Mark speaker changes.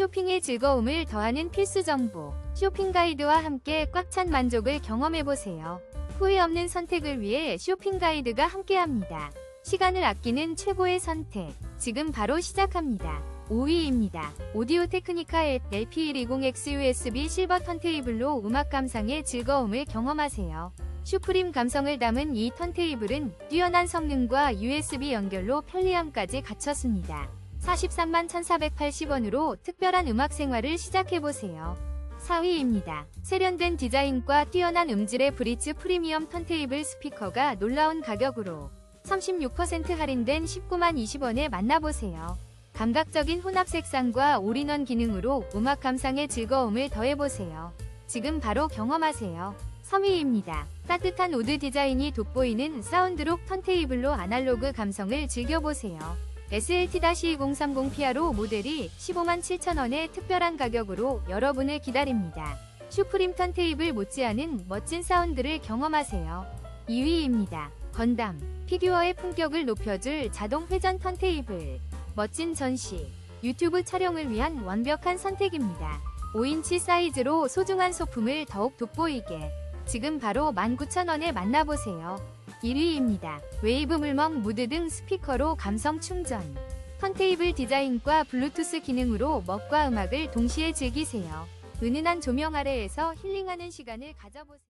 Speaker 1: 쇼핑의 즐거움을 더하는 필수 정보. 쇼핑 가이드와 함께 꽉 찬 만족을 경험해보세요. 후회 없는 선택을 위해 쇼핑 가이드가 함께합니다. 시간을 아끼는 최고의 선택. 지금 바로 시작합니다. 5위입니다. 오디오 테크니카 LP120X USB 실버 턴테이블로 음악 감상의 즐거움을 경험하세요. 슈프림 감성을 담은 이 턴테이블은 뛰어난 성능과 USB 연결로 편리함까지 갖췄습니다. 43만 1,480원으로 특별한 음악 생활을 시작해보세요. 4위입니다. 세련된 디자인과 뛰어난 음질의 브리츠 프리미엄 턴테이블 스피커가 놀라운 가격으로 36% 할인된 19만 20원에 만나보세요. 감각적인 혼합 색상과 올인원 기능으로 음악 감상의 즐거움을 더해보세요. 지금 바로 경험하세요. 3위입니다. 따뜻한 우드 디자인이 돋보이는 사운드록 턴테이블로 아날로그 감성을 즐겨보세요. SLT-2030 피아로 모델이 15만 7천원의 특별한 가격으로 여러분을 기다립니다. 슈프림 턴테이블 못지않은 멋진 사운드를 경험하세요. 2위입니다. 건담, 피규어의 품격을 높여줄 자동 회전 턴테이블. 멋진 전시, 유튜브 촬영을 위한 완벽한 선택입니다. 5인치 사이즈로 소중한 소품을 더욱 돋보이게. 지금 바로 19,000원에 만나보세요. 1위입니다. 웨이브 물먹 무드 등 스피커로 감성 충전. 턴테이블 디자인과 블루투스 기능으로 먹과 음악을 동시에 즐기세요. 은은한 조명 아래에서 힐링하는 시간을 가져보세요.